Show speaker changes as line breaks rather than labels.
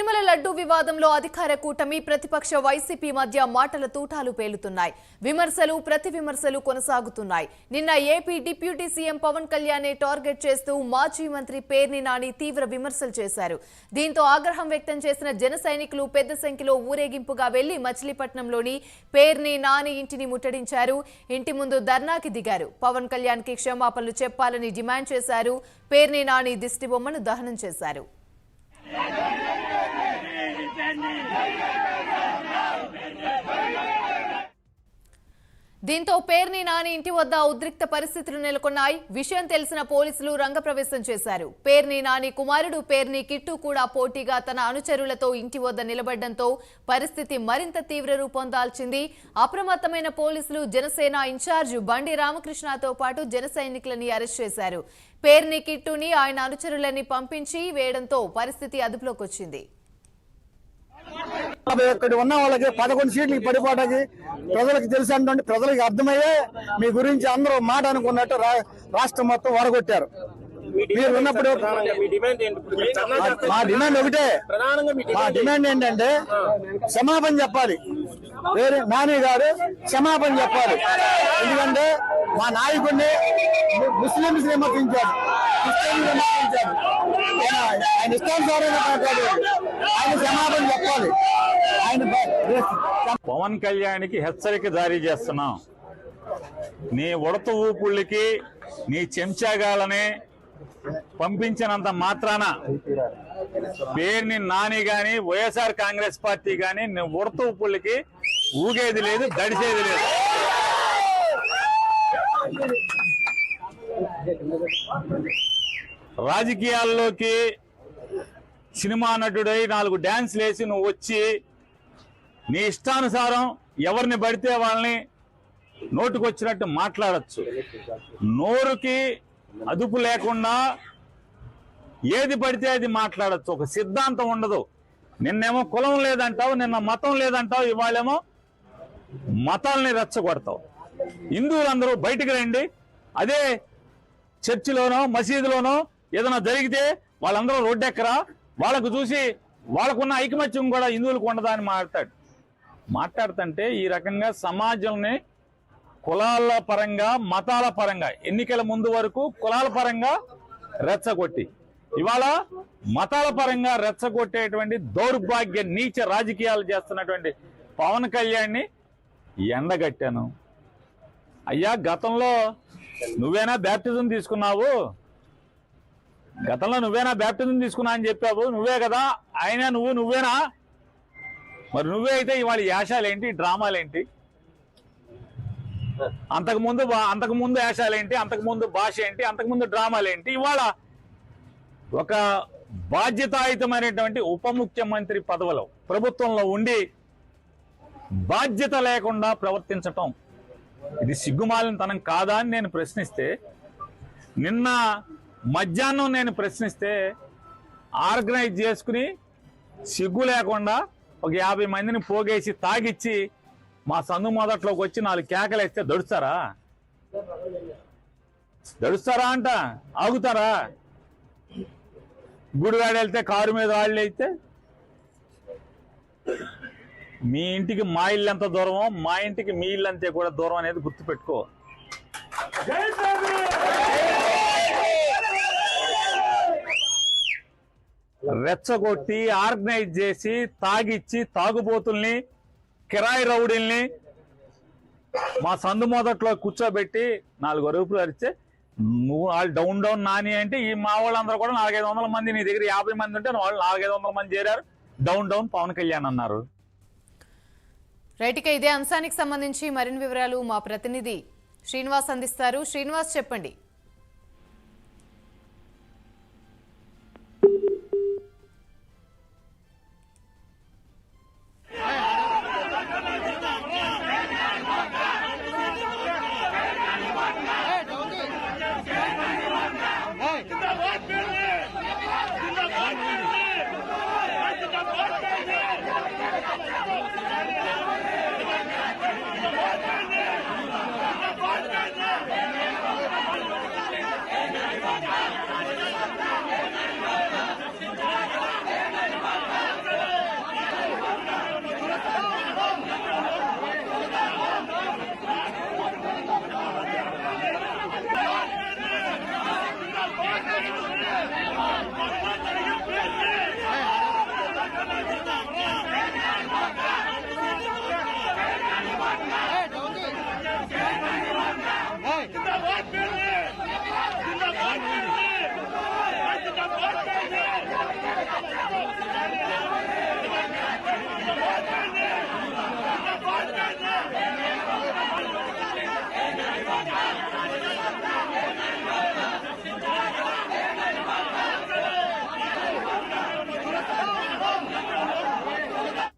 తిరుమల లడ్డూ వివాదంలో అధికార కూటమి ప్రతిపక్ష వైసీపీ మధ్య మాటల తూటాలు పేలుతున్నాయి. విమర్శలు ప్రతి విమర్శలు కొనసాగుతున్నాయి. నిన్న AP deputy CM Pawan Kalyan target చేస్తూ మాజీ మంత్రి పేర్ని నాని తీవ్ర విమర్శలు చేశారు. దీంతో ఆగ్రహం వ్యక్తం చేసిన జన సైనికులు పెద్ద సంఖ్యలో ఊరేగింపుగా వెళ్ళి మచిలీపట్నంలోని పేర్ని నాని ఇంటిని ముట్టడించారు. ఇంటి ముందు ధర్నాకి దిగారు. పవన్ కళ్యాణ్కి క్షమాపణలు చెప్పాలని డిమాండ్ చేశారు. పేర్ని నాని దిష్టిబొమ్మను దహనం చేశారు. దీంతో పేర్ని నాని ఇంటి వద్ద ఉద్రిక్త పరిస్థితులు నెలకొన్నాయి. విషయం తెలిసిన పోలీసులు రంగప్రవేశం చేశారు. పేర్ని నాని కుమారుడు పేర్ని కిట్టు కూడా పోటీగా తన అనుచరులతో ఇంటి వద్ద నిలబడడంతో పరిస్థితి మరింత తీవ్ర రూపం దాల్చింది. అప్రమత్తమైన పోలీసులు జనసేన ఇన్ఛార్జ్ బండి రామకృష్ణతో పాటు జన సైనికులని అరెస్ట్ చేశారు. పేర్ని కిట్టుని ఆయన అనుచరులని పంపించి వేయడంతో పరిస్థితి అదుపులోకి వచ్చింది
యాభై ఒక్కటి ఉన్న వాళ్ళకి పదకొండు సీట్లకి పడిపోవడానికి ప్రజలకు తెలిసినటువంటి అంటే ప్రజలకు అర్థమయ్యే మీ గురించి అందరూ మాట అనుకున్నట్టు రా- రాష్ట్రం మొత్తం వరగొట్టారు. మీరు ఉన్నప్పుడు
మా- డిమాండ్
ఒకటే.
మా డిమాండ్
డిమాండ్ ఏంటంటే క్షమాపణ చెప్పాలి. వేరే నాని గారు క్షమాపణ చెప్పాలి. ఎందుకంటే మా నాయకుడిని ముస్లింస్ విమర్శించాడు క్రిస్టియన్స్ విమర్శించాడు ఆయన ఆయన ఇష్టానుసారంగా మాట్లాడాడు ఆయన క్షమాపణ చెప్పాలి. ఆయన
పవన్ కళ్యాణ్కి హెచ్చరిక జారీ చేస్తున్నాం. నీ ఉడత ఊపుళ్ళకి నీ చెంచాగాలని పంపించినంత మాత్రాన పేరుని నాని గాని వైఎస్ఆర్ కాంగ్రెస్ పార్టీ గాని నీ ఉడత ఊపుళ్ళకి ఊగేది లేదు దడిసేది లేదు. రాజకీయాల్లోకి సినిమా నటుడై నాలుగు డ్యాన్స్లు వేసి నువ్వు వచ్చి నీ ఇష్టానుసారం ఎవరిని పడితే వాళ్ళని నోటుకొచ్చినట్టు మాట్లాడచ్చు. నోరుకి అదుపు లేకుండా ఏది పడితే అది మాట్లాడచ్చు. ఒక సిద్ధాంతం ఉండదు. నిన్నేమో కులం లేదంటావు నిన్న మతం లేదంటావు ఇవాళేమో మతాల్ని రెచ్చగొడతావు. హిందువులందరూ బయటికి రండి. అదే చర్చిలోనో మసీదులోనో ఏదైనా జరిగితే వాళ్ళందరూ రోడ్డెక్కరా? వాళ్ళకు చూసి వాళ్ళకున్న ఐకమత్యం కూడా హిందువులకు ఉండదా అని మాట్లాడు. మాట్లాడుతుంటే ఈ రకంగా సమాజంని కులాల పరంగా మతాల పరంగా ఎన్నికల ముందు వరకు కులాల పరంగా రెచ్చగొట్టి ఇవాళ మతాల పరంగా రెచ్చగొట్టేటువంటి దౌర్భాగ్య నీచ రాజకీయాలు చేస్తున్నటువంటి పవన్ కళ్యాణ్ని ఎండగట్టాను. అయ్యా గతంలో నువ్వేనా బ్యాప్టిజం తీసుకున్నావు? గతంలో నువ్వేనా బ్యాప్టిజం తీసుకున్నా అని చెప్పావు? నువ్వే కదా అయినా నువ్వు నువ్వేనా? మరి నువ్వే అయితే ఇవాళ యాషాలేంటి డ్రామాలేంటి? అంతకు ముందు బా- అంతకు ముందు అంతకు ముందు భాష ఏంటి అంతకు ముందు డ్రామాలేంటి? ఇవాళ ఒక బాధ్యతాయుతమైనటువంటి ఉప ముఖ్యమంత్రి పదవిలో ప్రభుత్వంలో ఉండి బాధ్యత లేకుండా ప్రవర్తించటం ఇది సిగ్గుమాలిన తనం కాదా అని నేను ప్రశ్నిస్తే నిన్న మధ్యాహ్నం నేను ప్రశ్నిస్తే ఆర్గనైజ్ చేసుకుని సిగ్గు లేకుండా ఒక యాభై మందిని పోగేసి తాగిచ్చి మా సందు మొదట్లోకి వచ్చి నాలుగు కేకలు వేస్తే దడుస్తారా? దడుస్తారా అంట? ఆగుతారా? గుడివాడ వెళ్తే కారు మీద వాళ్ళు అయితే మీ ఇంటికి మా ఇల్లు ఎంత దూరమో మా ఇంటికి మీ ఇల్లు అంతే కూడా దూరం అనేది గుర్తుపెట్టుకో. రెచ్చగొట్టి ఆర్గనైజ్ చేసి తాగిచ్చి తాగుబోతుల్ని కిరాయి రౌడీల్ని మా సందు మొదట్లో కూర్చోబెట్టి నాలుగు అరుపులు అరిస్తే నువ్వు వాళ్ళు డౌన్ డౌన్ నాని అంటే ఈ మా వాళ్ళందరూ కూడా నాలుగైదు వందల మంది నీ దగ్గర యాభై మంది ఉంటే వాళ్ళు నాలుగైదు వందల మంది చేరారు. డౌన్ డౌన్ పవన్ కళ్యాణ్ అన్నారు.
రైట్ ఇక ఇదే అంశానికి సంబంధించి మరిన్ని వివరాలు మా ప్రతినిధి శ్రీనివాస్ అందిస్తారు. శ్రీనివాస్ చెప్పండి.